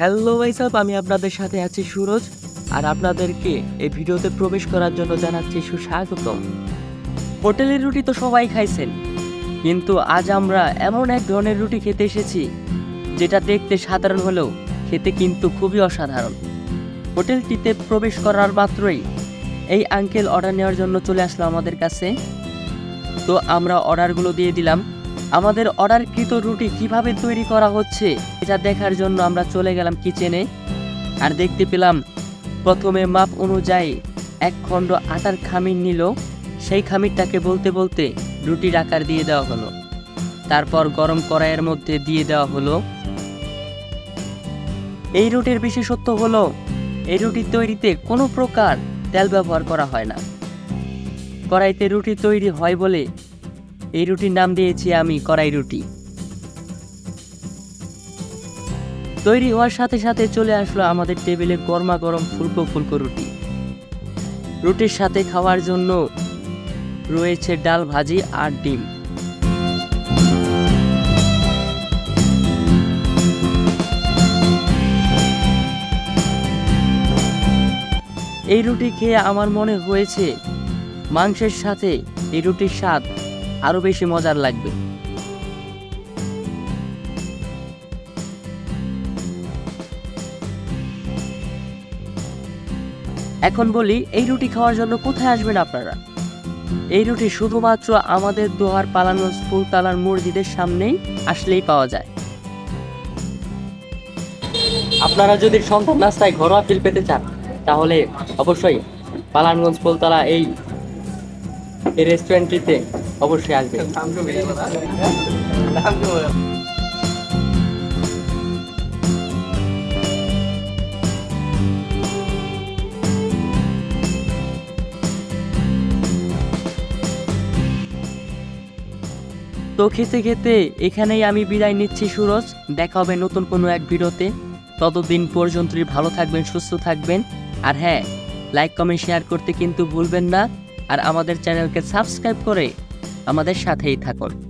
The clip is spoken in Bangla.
হ্যালো ভাইসাব আমি আপনাদের সাথে আছি সুরজ, আর আপনাদেরকে এই ভিডিওতে প্রবেশ করার জন্য জানাচ্ছি সুস্বাগতম। হোটেলের রুটি তো সবাই খাইছেন, কিন্তু আজ আমরা এমন এক ধরনের রুটি খেতে এসেছি, যেটা দেখতে সাধারণ হলেও খেতে কিন্তু খুবই অসাধারণ। হোটেলটিতে প্রবেশ করার মাত্রই এই আঙ্কেল অর্ডার নেওয়ার জন্য চলে আসলো আমাদের কাছে। তো আমরা অর্ডারগুলো দিয়ে দিলাম। আমাদের অর্ডারকৃত রুটি কীভাবে তৈরি করা হচ্ছে, এটা দেখার জন্য আমরা চলে গেলাম কিচেনে। আর দেখতে পেলাম, প্রথমে মাপ অনুযায়ী এক খণ্ড আটার খামির নিল। সেই খামিরটাকে বলতে বলতে রুটির আকার দিয়ে দেওয়া হলো। তারপর গরম কড়াইয়ের মধ্যে দিয়ে দেওয়া হলো। এই রুটির বিশেষত্ব হলো, এই রুটি তৈরিতে কোনো প্রকার তেল ব্যবহার করা হয় না। কড়াইতে রুটি তৈরি হয় বলে এই রুটির নাম দিয়েছি আমি কড়াই রুটি। তৈরি হওয়ার সাথে সাথে চলে আসলো আমাদের টেবিলে গরমা গরম ফুলকো ফুলকো রুটি। রুটির সাথে খাওয়ার জন্য রয়েছে ডাল ভাজি আর ডিম। এই রুটি খেয়ে আমার মনে হয়েছে মাংসের সাথে এই রুটির স্বাদ আরও বেশি মজার লাগবে। এখন বলি, এই রুটি খাওয়ার জন্য কোথায় আসবেন আপনারা? এই রুটি শুধুমাত্র আমাদের দোহার পালানো ফুলতালার মসজিদের সামনেই আসলেই পাওয়া যায়। আপনারা যদি সন্তান নাস্তায় ঘরোয়া ফিল পেতে চান, তাহলে অবশ্যই পালানগঞ্জ ফুলতলা এই রেস্টুরেন্টটিতে অবশ্যই আসবেন তো খেতে খেতে এখানেই আমি বিদায় নিচ্ছি সুরজ। দেখা হবে নতুন কোনো এক ভিডিওতে। ততদিন পর্যন্তই ভালো থাকবেন, সুস্থ থাকবেন। আর হ্যাঁ লাইক কমেন্ট শেয়ার করতে কিন্তু ভুলবেন না। আর আমাদের চ্যানেলকে সাবস্ক্রাইব করে আমাদের সাথেই থাকুন।